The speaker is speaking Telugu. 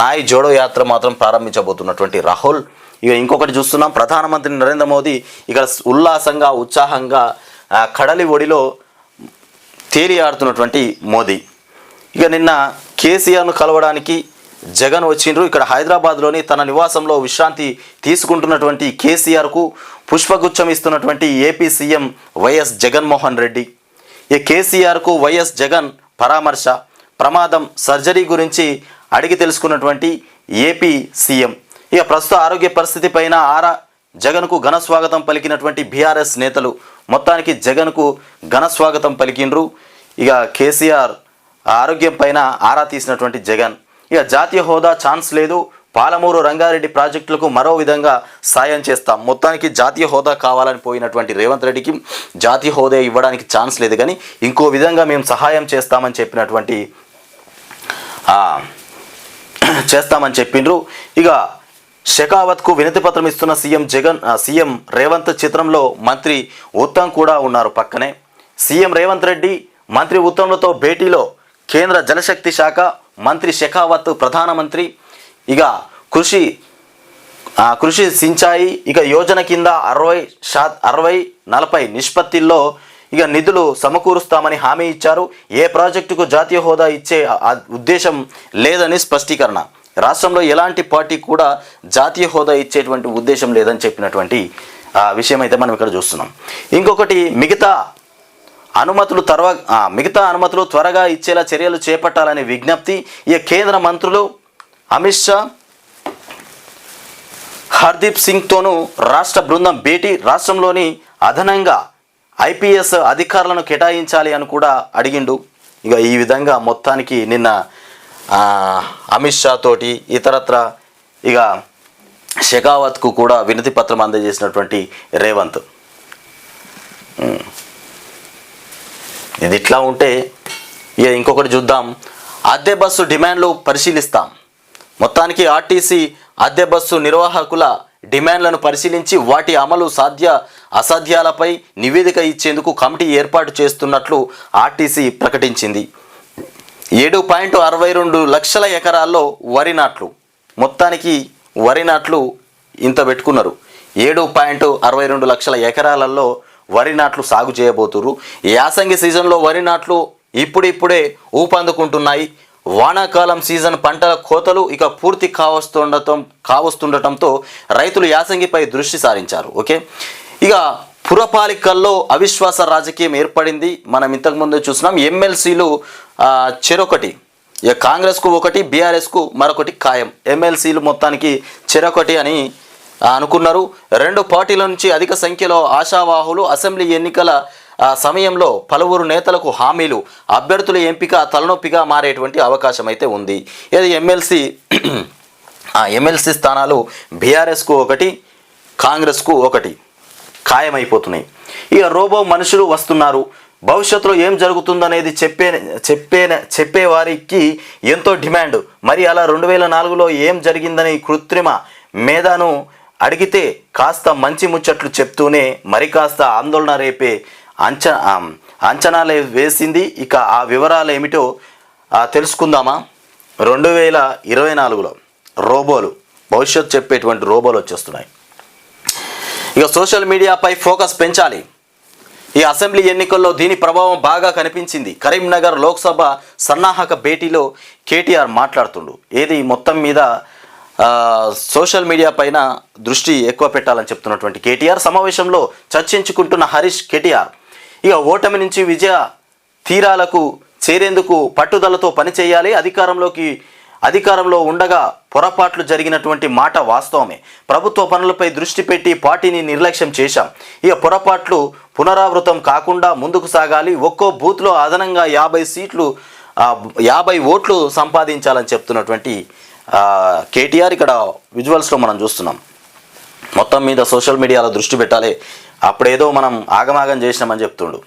నాయ్ జోడో యాత్ర మాత్రం ప్రారంభించబోతున్నటువంటి రాహుల్. ఇక ఇంకొకటి చూస్తున్నాం. ప్రధానమంత్రి నరేంద్ర మోదీ ఇక ఉల్లాసంగా ఉత్సాహంగా కడలి ఒడిలో తేలియాడుతున్నటువంటి మోదీ. ఇక నిన్న కేసీఆర్ను కలవడానికి జగన్ వచ్చిండ్రు. ఇక్కడ హైదరాబాద్లోని తన నివాసంలో విశ్రాంతి తీసుకుంటున్నటువంటి కేసీఆర్కు పుష్పగుచ్చం ఇస్తున్నటువంటి AP CM YS Jaganmohan Reddy. ఈ కేసీఆర్కు వైఎస్ జగన్ పరామర్శ ప్రమాదం సర్జరీ గురించి అడిగి తెలుసుకున్నటువంటి ఏపీ సీఎం. ఇక ప్రస్తుత ఆరోగ్య పరిస్థితి పైన ఆరా జగన్కు ఘన స్వాగతం పలికినటువంటి బీఆర్ఎస్ నేతలు మొత్తానికి జగన్కు ఘన స్వాగతం పలికిండ్రు. ఇక కేసీఆర్ ఆరోగ్యం పైన ఆరా తీసినటువంటి జగన్. ఇక జాతీయ హోదా ఛాన్స్ లేదు. పాలమూరు రంగారెడ్డి ప్రాజెక్టులకు మరో విధంగా సాయం చేస్తాం. మొత్తానికి జాతీయ హోదా కావాలని పోయినటువంటి రేవంత్ రెడ్డికి జాతీయ హోదా ఇవ్వడానికి ఛాన్స్ లేదు. కానీ ఇంకో విధంగా మేము సహాయం చేస్తామని చెప్పినటువంటి చేస్తామని చెప్పిండ్రు. ఇక షెకావత్కు వినతి పత్రం ఇస్తున్న సీఎం జగన్ సీఎం రేవంత్ చిత్రంలో మంత్రి ఉత్తమ్ కూడా ఉన్నారు పక్కనే. సీఎం రేవంత్ రెడ్డి మంత్రి ఉత్తమ్లతో భేటీలో కేంద్ర జలశక్తి శాఖ మంత్రి షెకావత్ ప్రధానమంత్రి. ఇక కృషి కృషి సించాయి. ఇక యోజన కింద అరవై శా అరవై నలభై నిష్పత్తిల్లో ఇక నిధులు సమకూరుస్తామని హామీ ఇచ్చారు. ఏ ప్రాజెక్టుకు జాతీయ హోదా ఇచ్చే ఉద్దేశం లేదని స్పష్టీకరణ. రాష్ట్రంలో ఎలాంటి పార్టీ కూడా జాతీయ హోదా ఇచ్చేటువంటి ఉద్దేశం లేదని చెప్పినటువంటి విషయం అయితే మనం ఇక్కడ చూస్తున్నాం. ఇంకొకటి మిగతా అనుమతులు తర్వా మిగతా అనుమతులు త్వరగా ఇచ్చేలా చర్యలు చేపట్టాలనే విజ్ఞప్తి ఈ కేంద్ర మంత్రులు అమిత్ షా హర్దీప్ సింగ్తోనూ రాష్ట్ర బృందం భేటీ రాష్ట్రంలోని అదనంగా ఐపీఎస్ అధికారులను కేటాయించాలి అని కూడా అడిగిండు. ఇక ఈ విధంగా మొత్తానికి నిన్న అమిత్ షా తోటి ఇతరత్ర ఇక షెకావత్కు కూడా వినతి పత్రం అందజేసినటువంటి రేవంత్. ఇది ఇట్లా ఉంటే ఇక ఇంకొకటి చూద్దాం. అద్దె బస్సు డిమాండ్లు పరిశీలిస్తాం. మొత్తానికి ఆర్టీసీ అద్దె బస్సు నిర్వాహకుల డిమాండ్లను పరిశీలించి వాటి అమలు సాధ్య అసాధ్యాలపై నివేదిక ఇచ్చేందుకు కమిటీ ఏర్పాటు చేస్తున్నట్లు ఆర్టీసీ ప్రకటించింది. ఏడు పాయింట్ అరవై రెండు లక్షల ఎకరాల్లో వరి నాట్లు. మొత్తానికి వరి నాట్లు ఇంత పెట్టుకున్నారు. ఏడు పాయింట్ అరవై రెండు లక్షల ఎకరాలలో వరి నాట్లు సాగు చేయబోతున్నారు యాసంగి సీజన్లో వరి నాట్లు ఇప్పుడిప్పుడే ఊపందుకుంటున్నాయి. వానాకాలం సీజన్ పంటల కోతలు ఇక పూర్తి కావస్తుండటం కావస్తుండటంతో రైతులు యాసంగిపై దృష్టి సారించారు. ఓకే? ఇక పురపాలికల్లో అవిశ్వాస రాజకీయం ఏర్పడింది. మనం ఇంతకుముందు చూసినాం ఎమ్మెల్సీలు చెరొకటి. కాంగ్రెస్కు ఒకటి బీఆర్ఎస్కు మరొకటి ఖాయం. ఎమ్మెల్సీలు మొత్తానికి చెరొకటి అని అనుకున్నారు. రెండు పార్టీల నుంచి అధిక సంఖ్యలో ఆశావాహులు అసెంబ్లీ ఎన్నికల సమయంలో పలువురు నేతలకు హామీలు అభ్యర్థుల ఎంపిక తలనొప్పిగా మారేటువంటి అవకాశం అయితే ఉంది. ఇది ఎమ్మెల్సీ ఎమ్మెల్సీ స్థానాలు బీఆర్ఎస్కు ఒకటి కాంగ్రెస్కు ఒకటి. ఖాయమైపోతున్నాయి. ఇక రోబో మనుషులు వస్తున్నారు. భవిష్యత్తులో ఏం జరుగుతుందనేది చెప్పే చెప్పే చెప్పేవారికి ఎంతో డిమాండ్. మరి అలా రెండు వేల నాలుగులో ఏం జరిగిందని కృత్రిమ మేధాను అడిగితే కాస్త మంచి ముచ్చట్లు చెప్తూనే మరి కాస్త ఆందోళన రేపే అంచనా అంచనాలే వేసింది. ఇక ఆ వివరాలు ఏమిటో తెలుసుకుందామా? రెండు వేల ఇరవై నాలుగులో రోబోలు భవిష్యత్తు చెప్పేటువంటి రోబోలు వచ్చేస్తున్నాయి. ఇక సోషల్ మీడియాపై ఫోకస్ పెంచాలి. ఈ అసెంబ్లీ ఎన్నికల్లో దీని ప్రభావం బాగా కనిపించింది. కరీంనగర్ లోక్సభ సన్నాహక భేటీలో కేటీఆర్ మాట్లాడుతుండు. ఏది మొత్తం మీద సోషల్ మీడియా పైన దృష్టి ఎక్కువ పెట్టాలని చెప్తున్నటువంటి కేటీఆర్ సమావేశంలో చర్చించుకుంటున్న హరీష్ కేటీఆర్. ఇక ఓటమి నుంచి విజయ తీరాలకు చేరేందుకు పట్టుదలతో పనిచేయాలి అధికారంలోకి అధికారంలో ఉండగా పొరపాట్లు జరిగినటువంటి మాట వాస్తవమే. ప్రభుత్వ పనులపై దృష్టి పెట్టి పార్టీని నిర్లక్ష్యం చేశాం. ఇక పొరపాట్లు పునరావృతం కాకుండా ముందుకు సాగాలి. ఒక్కో బూత్లో అదనంగా యాభై సీట్లు యాభై ఓట్లు సంపాదించాలని చెప్తున్నటువంటి కేటీఆర్ ఇక్కడ విజువల్స్లో మనం చూస్తున్నాం. మొత్తం మీద సోషల్ మీడియాలో దృష్టి పెట్టాలి. అప్పుడేదో మనం ఆగమాగం చేసినామని చెప్తుండు.